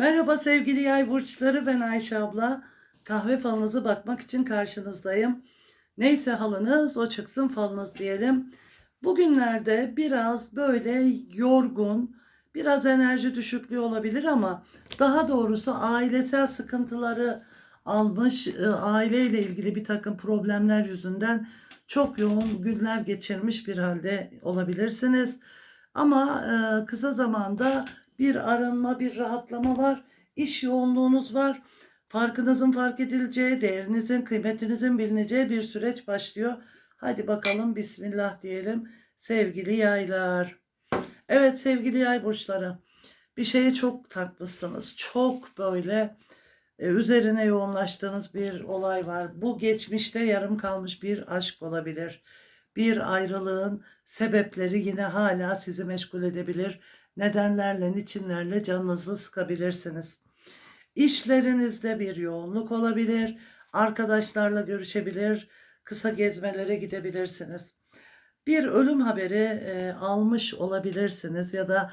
Merhaba sevgili yay burçları ben Ayşe abla. Kahve falınızı bakmak için karşınızdayım. Neyse halınız o çıksın falınız diyelim. Bugünlerde biraz böyle yorgun, biraz enerji düşüklüğü olabilir ama daha doğrusu ailesel sıkıntıları almış, e, aileyle ilgili bir takım problemler yüzünden çok yoğun günler geçirmiş bir halde olabilirsiniz. Ama e, kısa zamanda bir arınma, bir rahatlama var. İş yoğunluğunuz var. Farkınızın fark edileceği, değerinizin, kıymetinizin bilineceği bir süreç başlıyor. Hadi bakalım Bismillah diyelim sevgili yaylar. Evet sevgili yay burçları. Bir şeye çok takmışsınız. Çok böyle e, üzerine yoğunlaştığınız bir olay var. Bu geçmişte yarım kalmış bir aşk olabilir. Bir ayrılığın sebepleri yine hala sizi meşgul edebilir nedenlerle, niçinlerle canınızı sıkabilirsiniz. İşlerinizde bir yoğunluk olabilir, arkadaşlarla görüşebilir, kısa gezmelere gidebilirsiniz. Bir ölüm haberi e, almış olabilirsiniz ya da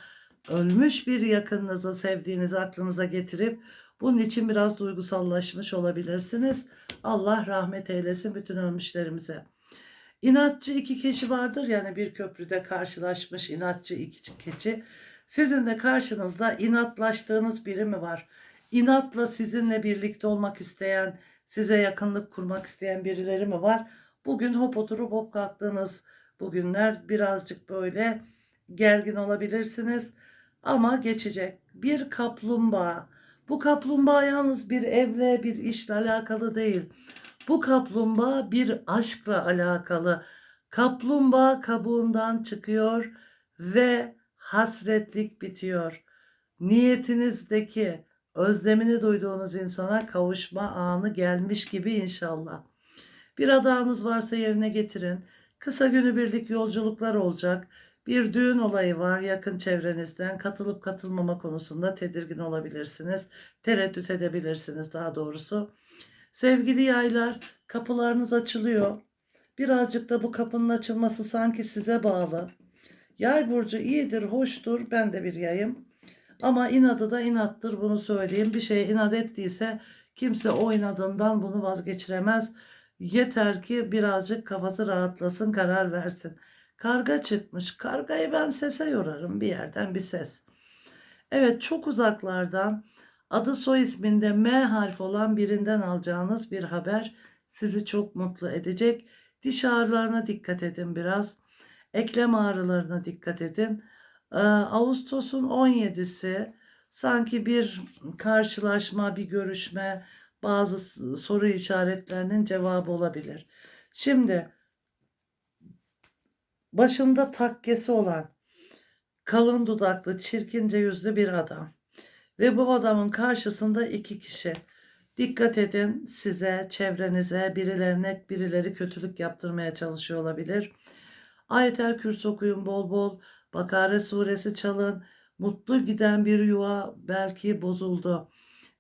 ölmüş bir yakınınızı, sevdiğinizi aklınıza getirip bunun için biraz duygusallaşmış olabilirsiniz. Allah rahmet eylesin bütün ölmüşlerimize. İnatçı iki kişi vardır yani bir köprüde karşılaşmış inatçı iki keçi. Sizin de karşınızda inatlaştığınız biri mi var? İnatla sizinle birlikte olmak isteyen, size yakınlık kurmak isteyen birileri mi var? Bugün hop oturup hop kalktığınız bugünler birazcık böyle gergin olabilirsiniz. Ama geçecek. Bir kaplumbağa. Bu kaplumbağa yalnız bir evle, bir işle alakalı değil. Bu kaplumbağa bir aşkla alakalı. Kaplumbağa kabuğundan çıkıyor ve hasretlik bitiyor. Niyetinizdeki özlemini duyduğunuz insana kavuşma anı gelmiş gibi inşallah. Bir adağınız varsa yerine getirin. Kısa günübirlik yolculuklar olacak. Bir düğün olayı var yakın çevrenizden. Katılıp katılmama konusunda tedirgin olabilirsiniz. Tereddüt edebilirsiniz daha doğrusu. Sevgili yaylar, kapılarınız açılıyor. Birazcık da bu kapının açılması sanki size bağlı. Yay burcu iyidir, hoştur. Ben de bir yayım. Ama inadı da inattır bunu söyleyeyim. Bir şeye inat ettiyse kimse o inadından bunu vazgeçiremez. Yeter ki birazcık kafası rahatlasın, karar versin. Karga çıkmış. Kargayı ben sese yorarım bir yerden bir ses. Evet çok uzaklardan adı soy isminde M harfi olan birinden alacağınız bir haber sizi çok mutlu edecek. Diş ağrılarına dikkat edin biraz. Eklem ağrılarına dikkat edin. Ee, Ağustos'un 17'si sanki bir karşılaşma, bir görüşme, bazı soru işaretlerinin cevabı olabilir. Şimdi başında takkesi olan kalın dudaklı, çirkince yüzlü bir adam ve bu adamın karşısında iki kişi. Dikkat edin size, çevrenize, birilerine birileri kötülük yaptırmaya çalışıyor olabilir. Ayetel Kürsü okuyun bol bol. Bakare suresi çalın. Mutlu giden bir yuva belki bozuldu.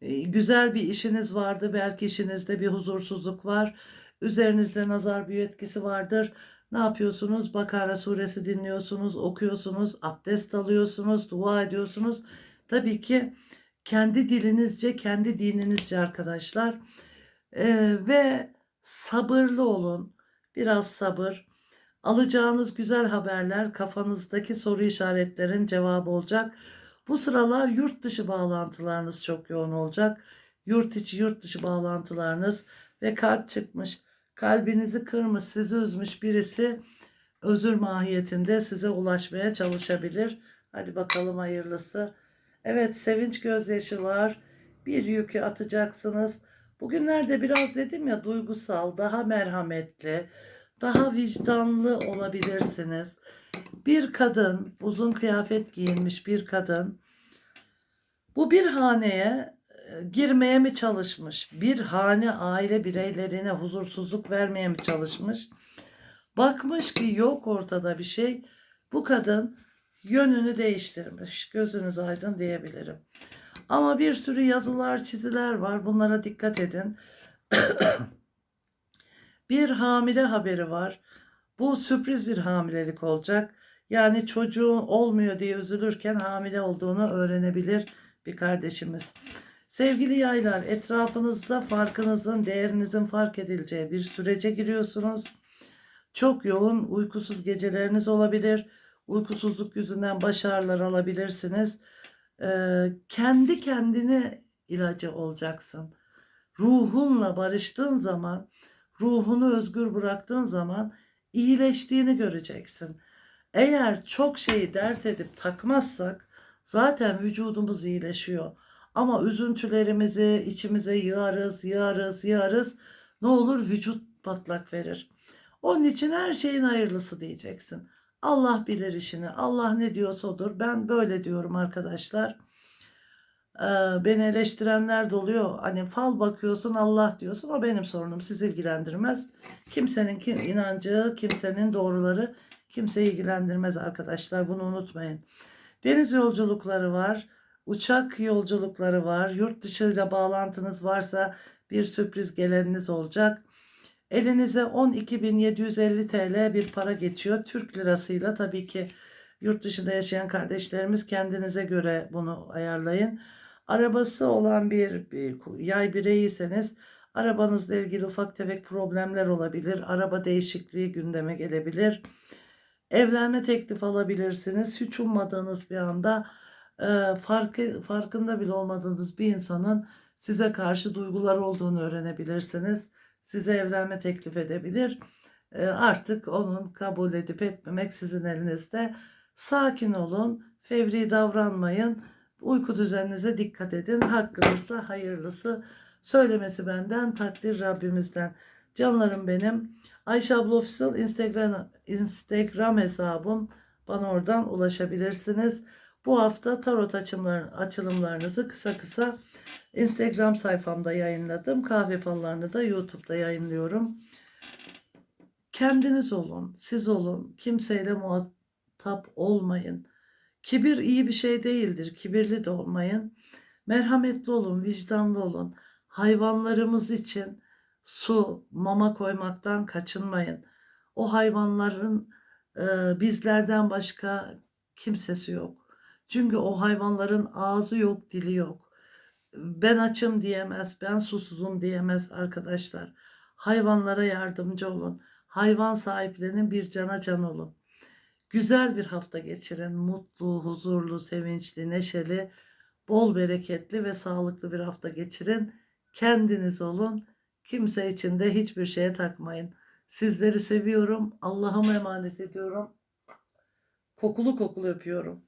Ee, güzel bir işiniz vardı. Belki işinizde bir huzursuzluk var. Üzerinizde nazar büyü etkisi vardır. Ne yapıyorsunuz? Bakara suresi dinliyorsunuz, okuyorsunuz, abdest alıyorsunuz, dua ediyorsunuz. Tabii ki kendi dilinizce, kendi dininizce arkadaşlar. Ee, ve sabırlı olun. Biraz sabır. Alacağınız güzel haberler kafanızdaki soru işaretlerin cevabı olacak. Bu sıralar yurt dışı bağlantılarınız çok yoğun olacak. Yurt içi yurt dışı bağlantılarınız ve kalp çıkmış, kalbinizi kırmış, sizi üzmüş birisi özür mahiyetinde size ulaşmaya çalışabilir. Hadi bakalım hayırlısı. Evet sevinç gözyaşı var. Bir yükü atacaksınız. Bugünlerde biraz dedim ya duygusal, daha merhametli, daha vicdanlı olabilirsiniz. Bir kadın, uzun kıyafet giyinmiş bir kadın bu bir haneye e, girmeye mi çalışmış? Bir hane aile bireylerine huzursuzluk vermeye mi çalışmış? Bakmış ki yok ortada bir şey. Bu kadın yönünü değiştirmiş. Gözünüz aydın diyebilirim. Ama bir sürü yazılar, çiziler var. Bunlara dikkat edin. bir hamile haberi var. Bu sürpriz bir hamilelik olacak. Yani çocuğu olmuyor diye üzülürken hamile olduğunu öğrenebilir bir kardeşimiz. Sevgili yaylar etrafınızda farkınızın, değerinizin fark edileceği bir sürece giriyorsunuz. Çok yoğun uykusuz geceleriniz olabilir. Uykusuzluk yüzünden baş ağrıları alabilirsiniz. Ee, kendi kendine ilacı olacaksın. Ruhunla barıştığın zaman, ruhunu özgür bıraktığın zaman iyileştiğini göreceksin. Eğer çok şeyi dert edip takmazsak zaten vücudumuz iyileşiyor. Ama üzüntülerimizi içimize yığarız, yığarız, yığarız. Ne olur vücut patlak verir. Onun için her şeyin hayırlısı diyeceksin. Allah bilir işini. Allah ne diyorsa odur. Ben böyle diyorum arkadaşlar. Ee, beni eleştirenler de oluyor. Hani fal bakıyorsun Allah diyorsun. O benim sorunum. Sizi ilgilendirmez. Kimsenin kim, inancı, kimsenin doğruları kimseyi ilgilendirmez arkadaşlar. Bunu unutmayın. Deniz yolculukları var. Uçak yolculukları var. Yurt dışıyla bağlantınız varsa bir sürpriz geleniniz olacak. Elinize 12.750 TL bir para geçiyor. Türk lirasıyla tabii ki yurt dışında yaşayan kardeşlerimiz kendinize göre bunu ayarlayın. Arabası olan bir, bir yay bireyiyseniz arabanızla ilgili ufak tefek problemler olabilir. Araba değişikliği gündeme gelebilir. Evlenme teklif alabilirsiniz. Hiç ummadığınız bir anda e, farkı, farkında bile olmadığınız bir insanın size karşı duygular olduğunu öğrenebilirsiniz. Size evlenme teklif edebilir. E, artık onun kabul edip etmemek sizin elinizde. Sakin olun, fevri davranmayın. Uyku düzeninize dikkat edin. Hakkınızda hayırlısı. Söylemesi benden, takdir Rabbimizden. Canlarım benim. Ayşe abla Official Instagram, Instagram hesabım. Bana oradan ulaşabilirsiniz. Bu hafta tarot açımlar, açılımlarınızı kısa kısa Instagram sayfamda yayınladım. Kahve fallarını da YouTube'da yayınlıyorum. Kendiniz olun, siz olun. Kimseyle muhatap olmayın. Kibir iyi bir şey değildir. Kibirli de olmayın. Merhametli olun, vicdanlı olun. Hayvanlarımız için su, mama koymaktan kaçınmayın. O hayvanların e, bizlerden başka kimsesi yok. Çünkü o hayvanların ağzı yok, dili yok. Ben açım diyemez, ben susuzum diyemez arkadaşlar. Hayvanlara yardımcı olun. Hayvan sahiplerinin bir cana can olun. Güzel bir hafta geçirin. Mutlu, huzurlu, sevinçli, neşeli, bol bereketli ve sağlıklı bir hafta geçirin. Kendiniz olun. Kimse için de hiçbir şeye takmayın. Sizleri seviyorum. Allah'ıma emanet ediyorum. Kokulu kokulu öpüyorum.